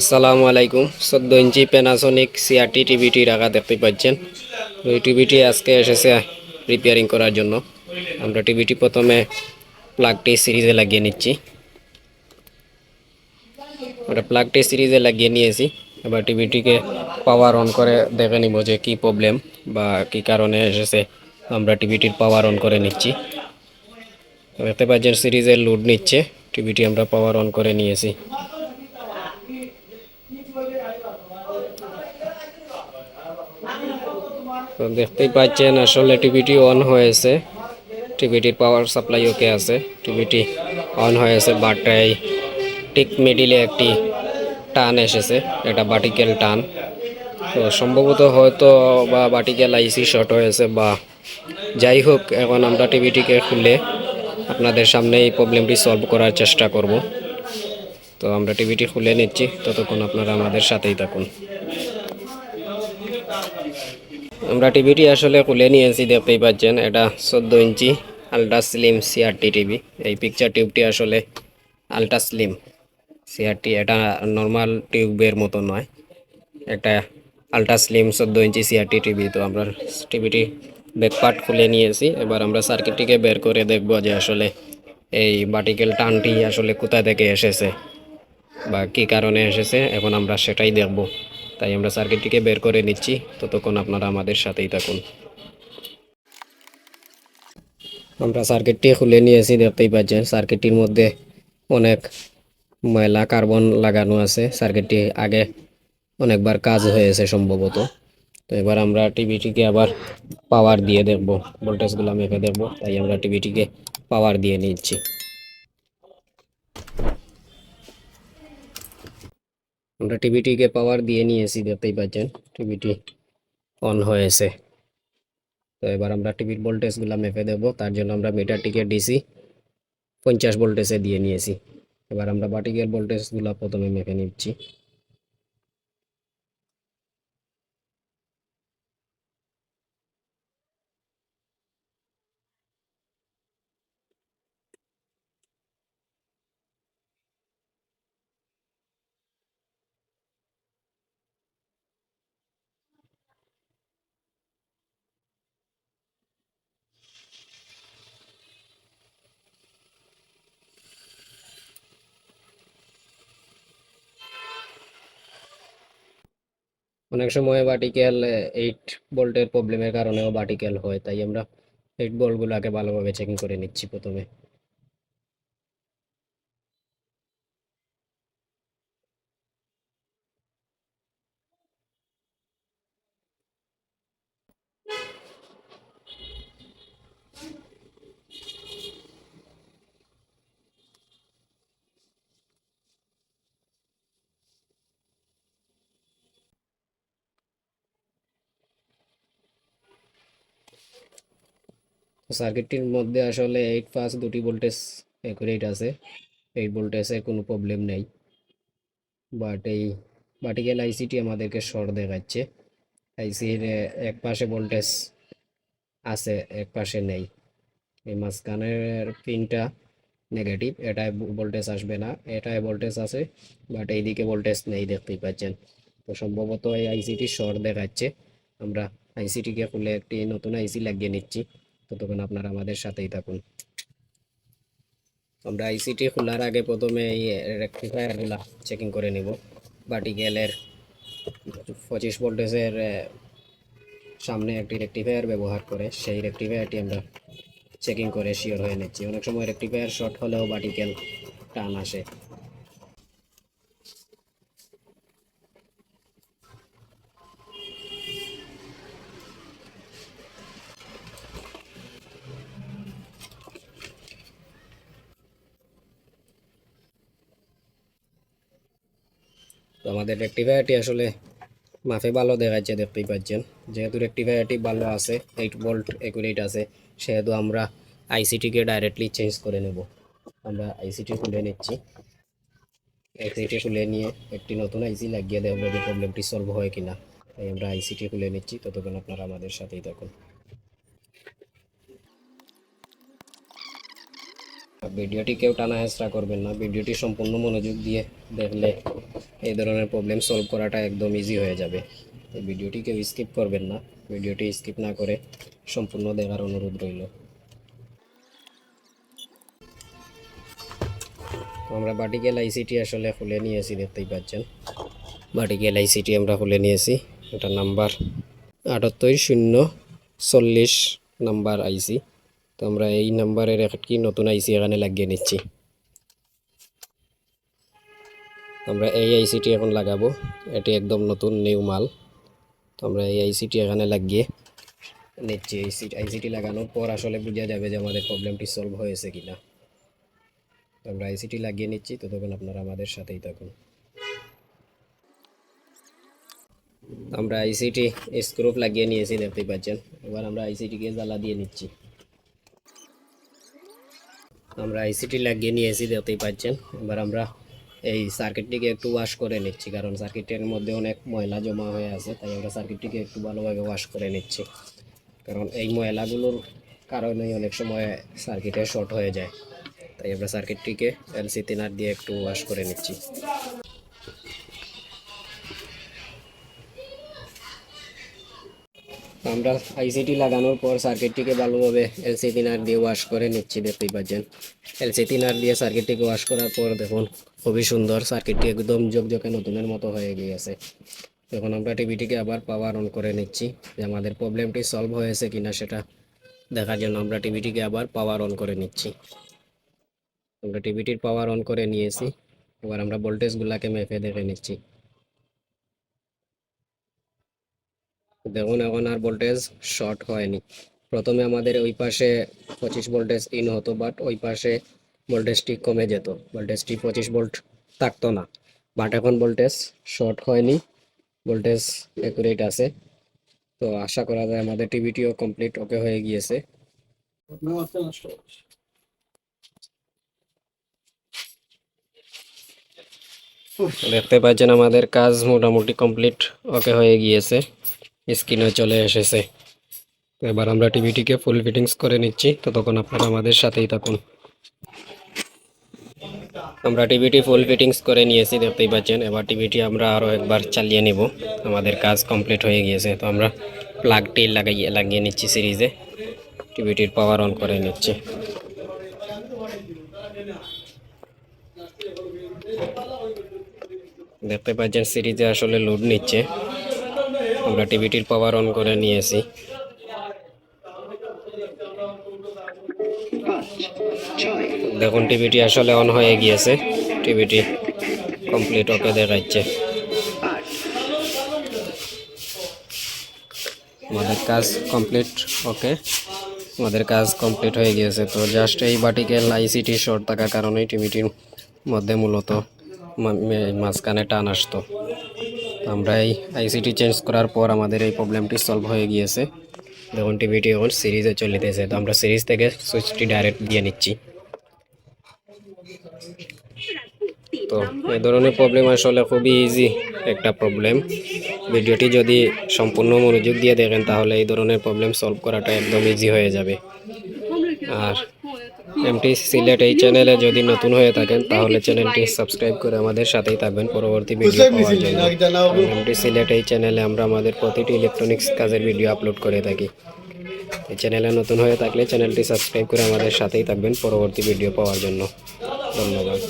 আসসালামু আলাইকুম। চোদ্দ ইঞ্চি প্যানাসনিক সিআরটি টিভিটি রাখা দেখতে পাচ্ছেন। ওই টিভিটি আজকে এসেছে রিপেয়ারিং করার জন্য। আমরা টিভিটি প্রথমে প্লাগটি সিরিজে লাগিয়ে নিচ্ছি। আমরা প্লাগটি সিরিজে লাগিয়ে নিয়েছি। এবার টিভিটিকে পাওয়ার অন করে দেখে নিব যে কি প্রবলেম বা কি কারণে এসেছে। আমরা টিভিটির পাওয়ার অন করে নিচ্ছি। দেখতে পাচ্ছেন সিরিজের লোড নিচ্ছে। টিভিটি আমরা পাওয়ার অন করে নিয়েছি। দেখতেই পাচ্ছেন আসলে টিভিটি অন হয়েছে। টিভিটির পাওয়ার সাপ্লাই ওকে আছে। টিভিটি অন হয়েছে বাট এই ঠিক মিডিলে একটি টান এসেছে, এটা বাটিকেল টান। তো সম্ভবত হয়তো বা বাটিকেল আইসি শর্ট হয়েছে বা যাই হোক, এখন আমরা টিভিটিকে খুলে আপনাদের সামনে এই প্রবলেমটি সলভ করার চেষ্টা করব। তো আমরা টিভিটি খুলে নিচ্ছি, ততক্ষণ আপনারা আমাদের সাথেই থাকুন। আমরা টিভিটি আসলে খুলে নিয়েছি দেখতেই পাচ্ছেন, এটা চোদ্দ inch ultra slim CRT TV এই পিকচার টিউবটি আসলে আলট্রা স্লিম সিআরটি এটা নর্মাল টিউবের মতো নয়। এটা আলট্রা স্লিম চোদ্দ ইঞ্চি সিআরটি টিভি তো আমরা টিভিটি ব্যাকপার্ট খুলে নিয়েছি, এবার আমরা সার্কিটটিকে বের করে দেখব যে আসলে এই বাটিকেল টানটি আসলে কোথা থেকে এসেছে বা কী কারণে এসেছে। এখন আমরা সেটাই দেখব। তাই আমরা সার্কিটটিকে বের করে নিচ্ছি। ততক্ষণ আপনারা আমাদের সাথেই থাকুন। আমরা সার্কিটটি খুলে নিয়েছি, দেখতেই পাচ্ছেন। সার্কিটটির মধ্যে অনেক ময়লা, কার্বন লাগানো আছে। সার্কিটটি আগে অনেকবার কাজ হয়েছে সম্ভবত। তো এবার আমরা টিভিটিকে আবার পাওয়ার দিয়ে দেখব। ভোল্টেজগুলো মেপে দেখব। তাই আমরা টিভিটিকে পাওয়ার দিয়ে নিচ্ছি। আমরা টিভিটিকে পাওয়ার দিয়ে নিয়েছি, দেখতেই পাচ্ছেন। টিভিটি অন হয়েছে। তো এবার আমরা টিভির ভোল্টেজগুলো মেপে দেবো। তার জন্য আমরা মিটারটিকে ডিসি পঞ্চাশ ভোল্টেজে দিয়ে নিয়েছি। এবার আমরা বাটিকের ভোল্টেজগুলো প্রথমে মেপে নিচ্ছি। অনেক সময় বাটিকেল এইট বোল্টের প্রবলেমের কারণেও বাটিকেল হয়, তাই আমরা এইট ভোল্টগুলোকে ভালোভাবে চেকিং করে নিচ্ছি প্রথমে। সার্কিটটির মধ্যে আসলে এইট পাস দুটি ভোল্টেজ অ্যাকুরেট আছে। এইট ভোল্টেজের কোনো প্রবলেম নেই। বাট এই ভার্টিক্যাল আইসিটি আমাদেরকে শর্ট দেখাচ্ছে। আইসির এক পাশে ভোল্টেজ আছে, এক পাশে নেই। এই মাঝখানের পিনটা নেগেটিভ এটায় ভোল্টেজ আসবে না। এটায় ভোল্টেজ আছে বাট এইদিকে ভোল্টেজ নেই দেখতেই পাচ্ছেন। তো সম্ভবত এই আইসিটি শর্ট দেখাচ্ছে। আমরা আইসিটিকে খুলে একটি নতুন আইসি লাগিয়ে নিচ্ছি। ততক্ষণ আপনারা আমাদের সাথেই থাকুন। আমরা আইসিটি খোলার আগে প্রথমে এই রেকটিফায়ারগুলো চেকিং করে নিব। বাটিকেলের পঁচিশ ভোল্টেজের সামনে একটি রেকটিফায়ার ব্যবহার করে। সেই রেকটিফায়ারটি আমরা চেকিং করে শিওর হয়ে নিচ্ছি। অনেক সময় রেকটিফায়ার শর্ট হলেও বাটিকেল টান আসে। তো আমাদের রেকটিফায়ারটি আসলে মাফে ভালো দেখাচ্ছে দেখতেই পাচ্ছেন। যেহেতু রেকটিফায়ারটি ভালো আছে এইট ভোল্ট একুরেট আছে, সেহেতু আমরা আইসিটিকে ডাইরেক্টলি চেঞ্জ করে নেব। আমরা আইসিটি খুলে নিচ্ছি। আইসিটি খুলে নিয়ে একটি নতুন আইসি লাগিয়ে দেবো যে প্রবলেমটি সলভ হয় কিনা, তাই আমরা আইসিটি খুলে নিচ্ছি। ততক্ষণ আপনারা আমাদের সাথেই থাকুন। ভিডিওটি কেউ টানা হেঁচড়া করবেন না। ভিডিওটি সম্পূর্ণ মনোযোগ দিয়ে দেখলে এই ধরনের প্রবলেম সলভ করাটা একদম ইজি হয়ে যাবে। তো ভিডিওটি কেউ স্কিপ করবেন না। ভিডিওটি স্কিপ না করে সম্পূর্ণ দেখার অনুরোধ রইল। আমরা বাটিকেল আইসিটি আসলে খুলে নিয়েছি, দেখতেই পাচ্ছেন। বাটিকেল আইসিটি আমরা খুলে নিয়েছি। এটা নাম্বার আটাত্তর শূন্য চল্লিশ নাম্বার আইসি তো আমরা এই নাম্বারের একটি নতুন আইসি এখানে লাগিয়ে নিচ্ছি। আমরা এই আইসিটি এখন লাগাবো। এটি একদম নতুন নিউ মাল। তো আমরা এই আইসিটি এখানে লাগিয়ে নিচ্ছি। আইসি আইসিটি লাগানোর পর আসলে বোঝা যাবে যে আমাদের প্রবলেমটি সলভ হয়েছে কিনা। আমরা আইসিটি লাগিয়ে নিচ্ছি। ততক্ষণ আপনারা আমাদের সাথেই থাকুন। আমরা আইসিটি স্ক্রুপ লাগিয়ে নিয়েছি, দেখতেই পাচ্ছেন। এবার আমরা আইসিটিকে জ্বালা দিয়ে নিচ্ছি। আমরা আইসিটি লাগিয়ে নিয়ে এসি দেখতেই পাচ্ছেন। এবার আমরা এই সার্কিটটিকে একটু ওয়াশ করে নিচ্ছি, কারণ সার্কিটের মধ্যে অনেক ময়লা জমা হয়ে আছে, তাই আমরা সার্কিটটিকে একটু ভালোভাবে ওয়াশ করে নিচ্ছি। কারণ এই ময়লাগুলোর কারণেই অনেক সময় সার্কিটে শর্ট হয়ে যায়। তাই আমরা সার্কিটটিকে এলসি তিনার দিয়ে একটু ওয়াশ করে নিচ্ছি। আমরা আইসিটি লাগানোর পর সার্কিটটিকে ভালোভাবে এলসি তিনার দিয়ে ওয়াশ করে নিচ্ছি, দেখতেই পাচ্ছেন। এলসি তিনার দিয়ে সার্কিটটিকে ওয়াশ করার পর দেখুন, খুবই সুন্দর সার্কিটটি একদম ঝকঝকে নতুনের মতো হয়ে গিয়েছে। এখন আমরা টিভিটিকে আবার পাওয়ার অন করে নিচ্ছি, যে আমাদের প্রবলেমটি সলভ হয়েছে কিনা সেটা দেখার জন্য আমরা টিভিটিকে আবার পাওয়ার অন করে নিচ্ছি। আমরা টিভিটির পাওয়ার অন করে নিয়েছি, এবার আমরা ভোল্টেজগুলোকে মেপে দেখে নিচ্ছি। দেখুন, এখন আর ভোল্টেজ শর্ট হয়নি। প্রথমে আমাদের ওই পাশে পঁচিশ ভোল্টেজ ইন হতো বাট ওই পাশে ভোল্টেজটি কমে যেত। ভোল্টেজটি পঁচিশ ভোল্ট থাকতো না। বাট এখন ভোল্টেজ শর্ট হয়নি। ভোল্টেজ অ্যাকুরেট আছে। তো আশা করা যায় আমাদের টিভিটিও কমপ্লিট ওকে হয়ে গিয়েছে। দেখতে পাচ্ছেন আমাদের কাজ মোটামুটি কমপ্লিট ওকে হয়ে গিয়েছে। স্ক্রিনে চলে এসেছে। এবার আমরা টিভিটিকে ফুল ফিটিংস করে নিচ্ছি ততক্ষণ আপনারা আমাদের সাথেই থাকুন। আমরা টিভিটি ফুল ফিটিংস করে নিয়েছি, দেখতেই পাচ্ছেন। এবার টিভিটি আমরা আরও একবার চালিয়ে নিব। আমাদের কাজ কমপ্লিট হয়ে গিয়েছে, তো আমরা প্লাগটি লাগাইয়ে, লাগিয়ে নিচ্ছি সিরিজে। টিভিটির পাওয়ার অন করে নিচ্ছি। দেখতে পাচ্ছেন, সিরিজে আসলে লোড নিচ্ছে। আমরা টিভিটির পাওয়ার অন করে নিয়েছি। দেখুন, টিভিটি আসলে অন হয়ে গিয়েছে। টিভিটি কমপ্লিট ওকে দেখাচ্ছে। আমাদের কাজ কমপ্লিট ওকে। আমাদের কাজ কমপ্লিট হয়ে গিয়েছে। তো জাস্ট এই বাটিকেল আইসিটি শর্ট থাকার কারণেই টিভিটির মধ্যে মূলত মাঝখানে টান আসতো। আমরা এই আইসিটি চেঞ্জ করার পর আমাদের এই প্রবলেমটি সলভ হয়ে গিয়েছে। দেখুন টিভিটি এখন সিরিজে চলিতেছে। তো আমরা সিরিজ থেকে সুইচটি ডাইরেক্ট দিয়ে নিচ্ছি। তো এই ধরনের প্রবলেম আসলে খুবই ইজি একটা প্রবলেম ভিডিওটি যদি সম্পূর্ণ মনোযোগ দিয়ে দেখেন, তাহলে এই ধরনের প্রবলেম সলভ করাটা একদম ইজি হয়ে যাবে। আর এমটি সিলেট এই চ্যানেলে যদি নতুন হয়ে থাকেন তাহলে চ্যানেলটি সাবস্ক্রাইব করে আমাদের সাথেই থাকবেন। পরবর্তী ভিডিও পাওয়ার জন্য। এমটি সিলেট এই চ্যানেলে আমরা আমাদের প্রতিটি ইলেকট্রনিক্স কাজের ভিডিও আপলোড করে থাকি। এই চ্যানেলে নতুন হয়ে থাকলে চ্যানেলটি সাবস্ক্রাইব করে আমাদের সাথেই থাকবেন পরবর্তী ভিডিও পাওয়ার জন্য। ধন্যবাদ।